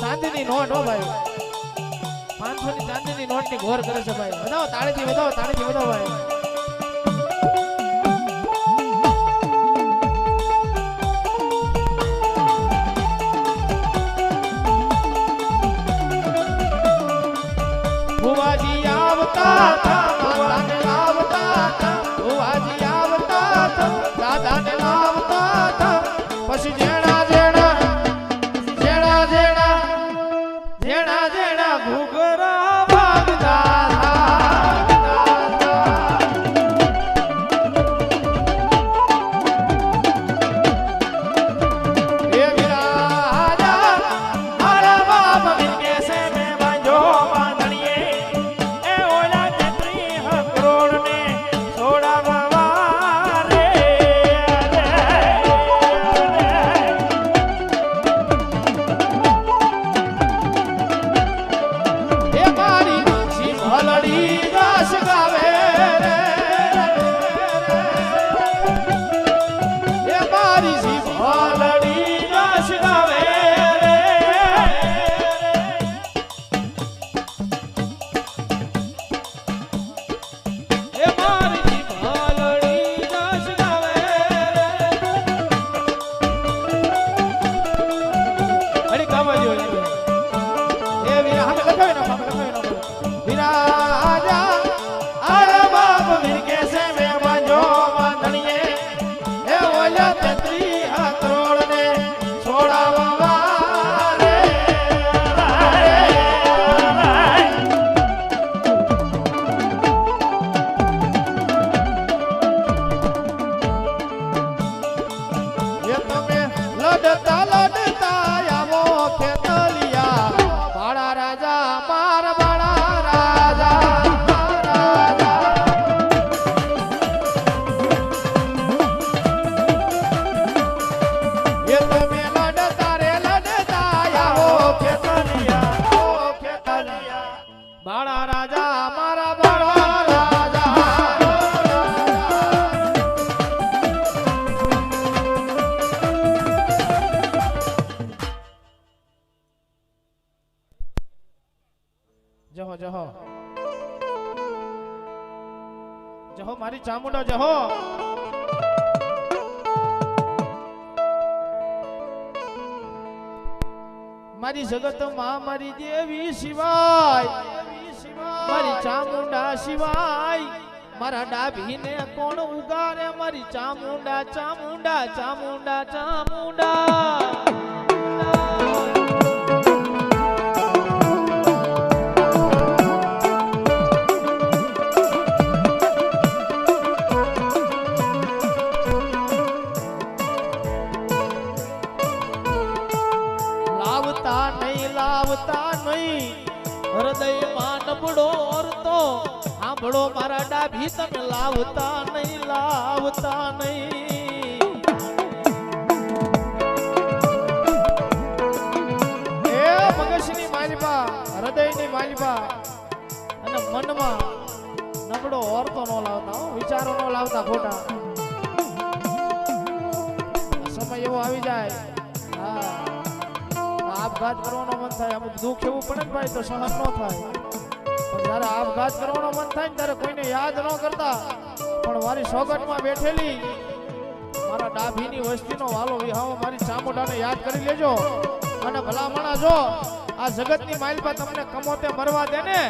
ચાંદીની નોટ હો ભાઈ. પાંચસો ની ચાંદીની નોટની ઘોર કરે છે ભાઈ. વધાવો તાળીથી વધાવો તાળીથી, વધાવો ભાઈ. ભુવાજી આવતા હતા માતાને ભુવાજી આવતા દાદાને લડતા લડતા આવો ખેતલિયા બાળા રાજા માર રાજા રાજા એ તમે જહો જહો. જહો, મારી ચામુંડા, જહો. મારી જગતમાં મારી દેવી સિવાય મારી ચામુંડા સિવાય મારા ડાભીને કોણ ઉગારે? મારી ચામુંડા ચામુંડા ચામુંડા ચામુંડા. હૃદયમાં નબળો ઓરતો સાંભળો મારા ડાભી તમે લાવતા નહીં લાવતા નહીં. હૃદયની માલિપા અને મનમાં નબળો અર્થો ન લાવતા વિચારો ન લાવતા ખોટા. સમય એવો આવી જાય. હા. આપઘાત કરવાનો મન થાય, અમુક દુઃખ એવું પડે ભાઈ તો સહન ન થાય. પણ જ્યારે આપઘાત કરવાનો મન થાય ને ત્યારે કોઈને યાદ ન કરતા. પણ મારી સોગટમાં બેઠેલી, મારા ડાભીની વસ્તીનો વાલો વિહાવો મારી ચામુંડાને યાદ કરી લેજો. અને ભલામણા જો, આ જગતની માલપા તમને કમોતે મરવા દે ને,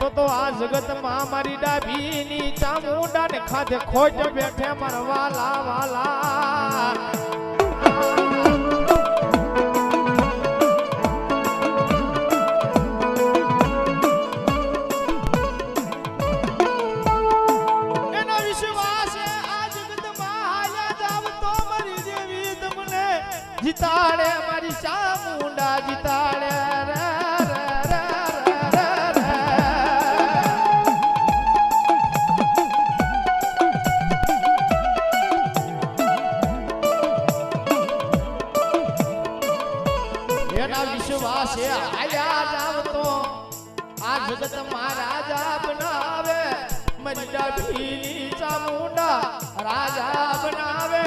તો તો આ જગતમાં મારી ડાભીની ચામુંડાને ખાધે ખોજ બેઠે મારા વાલા. જીતાડે મારી ચામુંડા જીતાડે. એના વિશ્વાસે આયા જાવ તો આ જગતમાં રાજા બનાવે મરી રાજા બનાવે